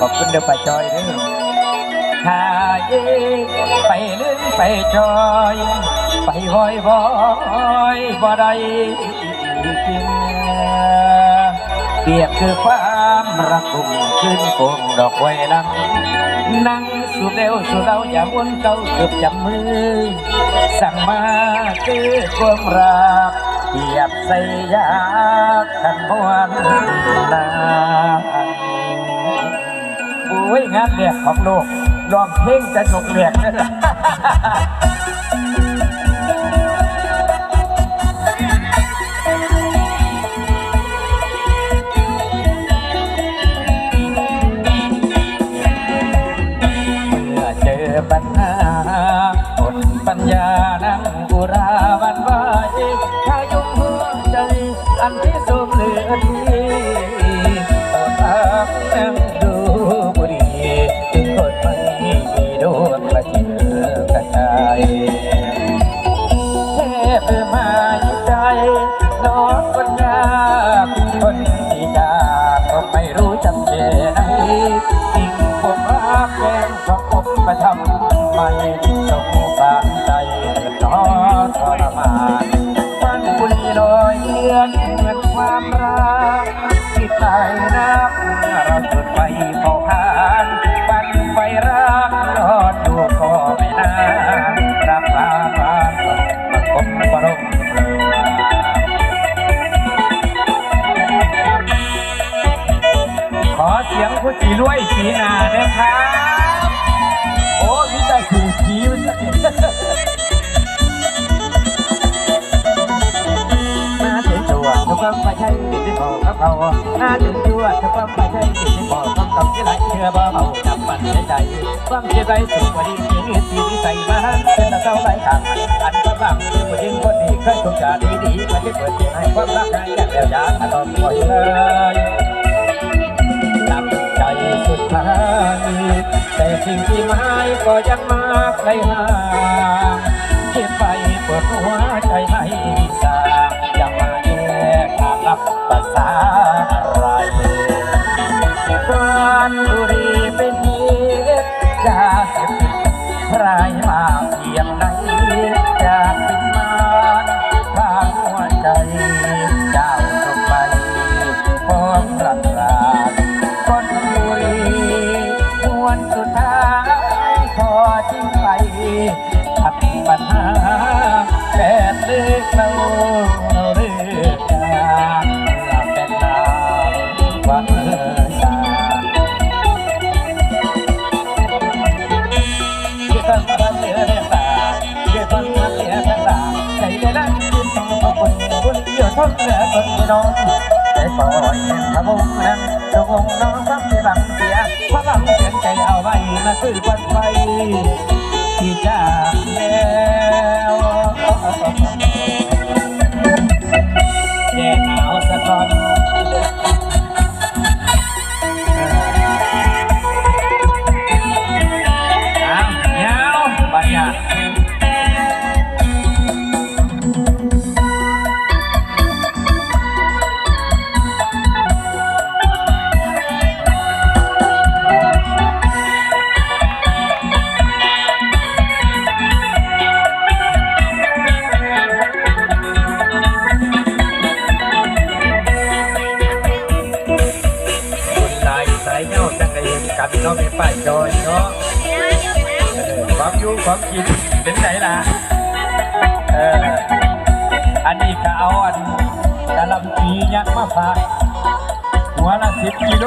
ขอบคุณเด้อป้าจอยเด้อหาเย่ไปลืมไปจอย ไปหอยบอยบ่ได้กินเปรียบคือความรักกุมขึ้นโกงดอกไว้ลังนั่งสูบเร็วสูบเราอย่าวนเก่าเกือบจับมือ สั่งมาคือความรักเปรียบใส่ยาขันบวนนาง วยงามแหลกของโลกร้องเพลงจะจกแหลกนั่นแหละเจอปัญ ที่ตายนักเราจุดไฟเผาผลาญฟันไฟรักยอดอยู่ก็ไม่นานรับฟ้าฟ้าประกบประรมขอเสียงผู้จีรวยสีนาด้วยครับโอ้มิจะสีผี เขามาถึงตัวทุกความไม่ใช่ที่บอกกับเขาที่ไหลเชื่อบ่เอาจับมันใจความเชื่อใจสูงกว่าดีที่นี่ที่ใส่มาเป็นตะเก้าไหลทางอันก็บ้างที่ผู้หญิงคนนี้เคยถูกจ่าดีดีมาที่เปิดที่ให้ความรักให้กันแล้วยาต้องปล่อยเลยตับใจสุดท้ายแต่สิ่งที่หมายก็ยังมาไกลห่างเจ็บไปปวดหัวใจไม่าน นเหลือคนไม่น้องใจปล่อยพระวงนั้นจงงน้องซ้ำที่บังเสียเพราะบังเสียงใจเอาไว้มาคือควันไฟที่จากแล้ว อความอยู่ความกินเป็นไงล่ะเอออันนี้ก็เอาอันกะลำปียักษ์มาฝากหัวละสิบกิโล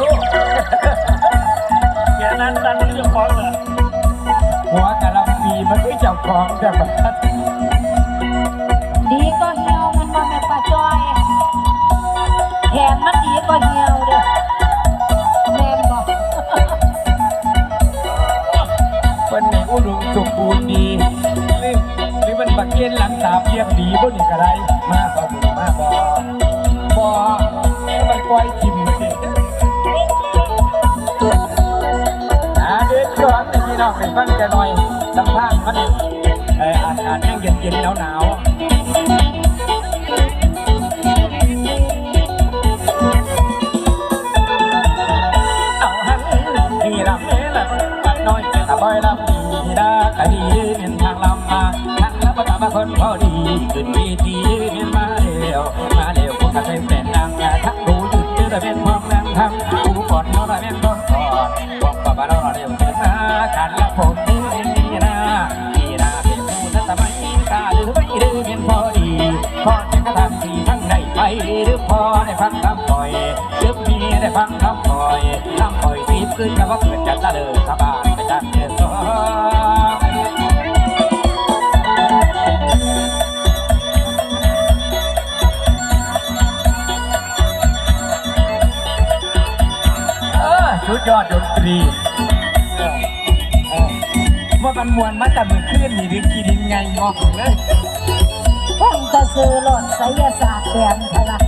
แค่นั้นตันเจ้าของเลยหัวกะลำปีมันไม่เจ้าของแต่บัด บักเก็นหลังสาเพียงดีบ่นี่ก็ได้มาบ่บุมาบ่บ่มันปล่อยทิมมันดิอาเด็กย้อนในพี่น้องไปฟังกันหน่อยสัมภาษณ์มันเอออากาศยังเย็นเย็นหนาวห ก็ทักทีทั้งในไปหรือพอได้ฟังคำปล่อยหรือมีได้ฟังคำปล่อยคำปล่อยสีขึ้นกับว่าเกิดจากตะเลิกสบายไปจากเดือดร้อนเออสุดยอดดนตรีเออเออว่ามันมวนมาแต่มือขึ้นนี่หรือกีดินไงงอกเลย จะซื้อหล่นไสยศาสตร์แดงใช่ปะ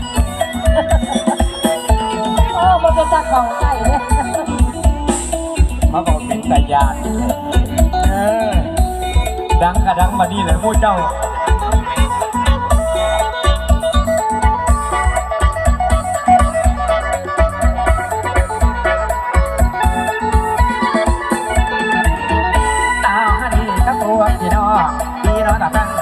โอ้มันเป็นตาเข่าใกล้เนี่ยมาบอกเป็นตายานเออดังกระดังมานี่เลยหมู่เจ้า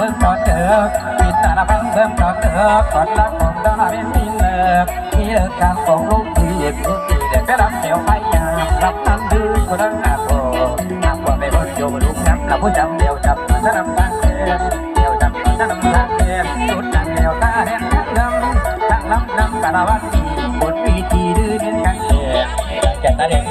พังเบิ่งตอนเด้อพี่ตาพังเบิ่งตอนเด้อก่อนรักผมตาเป็นมินเลิกมีเลิกการของลูกพี่ลูกพี่เด็กไปรับเกี่ยวไปยามรับนั้นดื้อคนนั้นหน้าโตหน้าว่าไปรถโยมลูกน้ำเราผู้จำเดียวจับมาฉันนำทางเดินเดียวจับมาฉันนำทางเดินสุดจังเดียวตาแดงทั้งดำทั้งลำน้ำตาละวันดีบนวิธีดื้อเน้นกันเองแก่ตาแดงจริ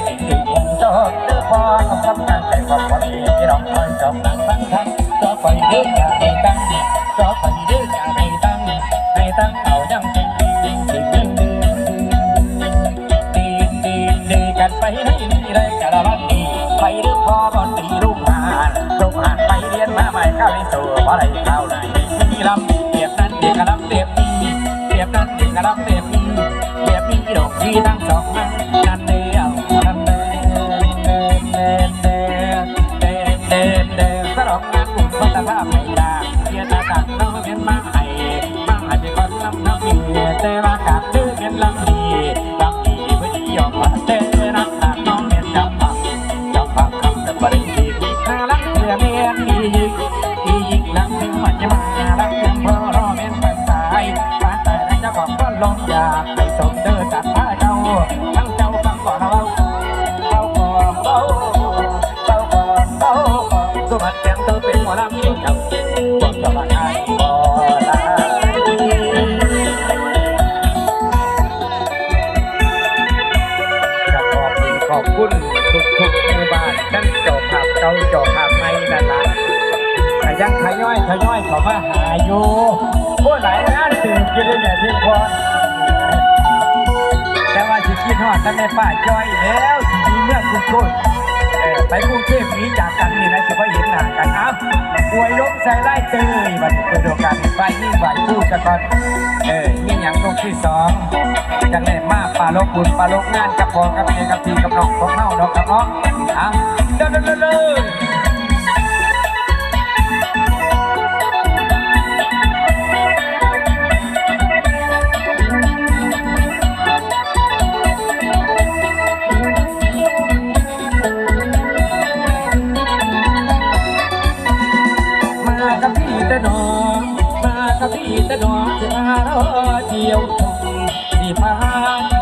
งจริง นั้นเด็กกะลำเปียบมีเปียบมีดอกที่ทั้งสองนั้นนั่นเดียวกันเดินเดินเดินเดินเดินเดินเดินสรองงานบุญพัฒนาไม่ได้เพียรตาตักน้องเมียนมาให้มาให้เป็นคนลำน้ำมีแต่ว่า ทยอยทยอยเข้ามาหาอยู่โอ้หลายงานตื่นกินเลยเนี่ยที่พรแต่ว่าสิกินฮอดท่านแม่ป้าจ้อยแล้วสิมีเมื่อกรุงโทษเออไปกรุงเทพนี้จากกันนี่นะสิว่าเห็นหน้ากันอ้าวป่วยล้มใส่ไล่เตยบันเปิดโอกาสไปยิ่งไหวพูดกันก่อนเออมีหยังลงที่สองจังได้มาปลาลกบุญปลาลกงานกับพ่อกับแม่กับพี่กับน้องของเฮาดอกกับน้องอ้าวเดินเดินเดิน ตะดอกจะรอเดียวที่มาช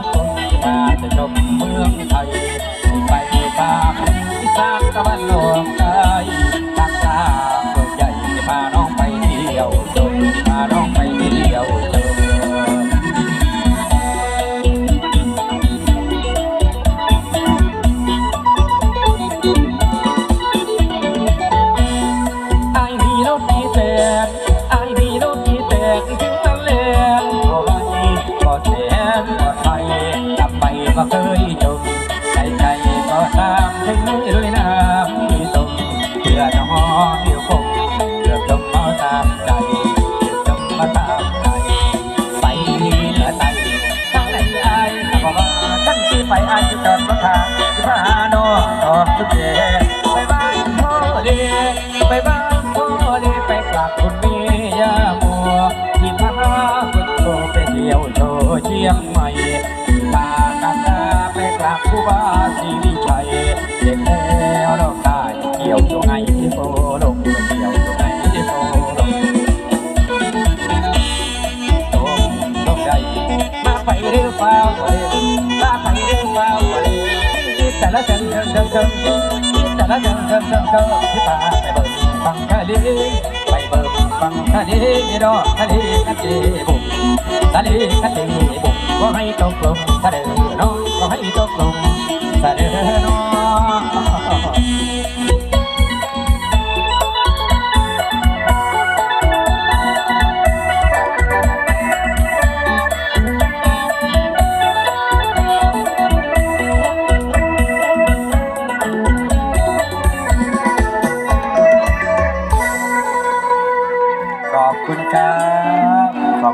ตามถึงด้วยน้ำที่ตมเพื่อน้องเดียวคงเพื่อจมมาตามใจเพื่อจมมาตามใจไปเหนือใต้ทางไหนไอ้บอกว่าท่านที่ไปไอ้จะจอดรถทางที่พาน้องออกทุกเย็นไปบ้านพ่อดีไปบ้านพ่อดีไปกราบคุณแม่ย่ามัวที่พาคุณโตไปเที่ยวโชว์เชียงใหม่ ดังจังจังจังแต่ละเชิงจังจังจังที่พาไปเบิ่งฟังทะเลไปเบิ่งฟังทะเลดอกทะเลกะเจบุกทะเลกะเจบุกก็ให้ตกลงทะเลน้องก็ให้ตกลงทะเลน้อง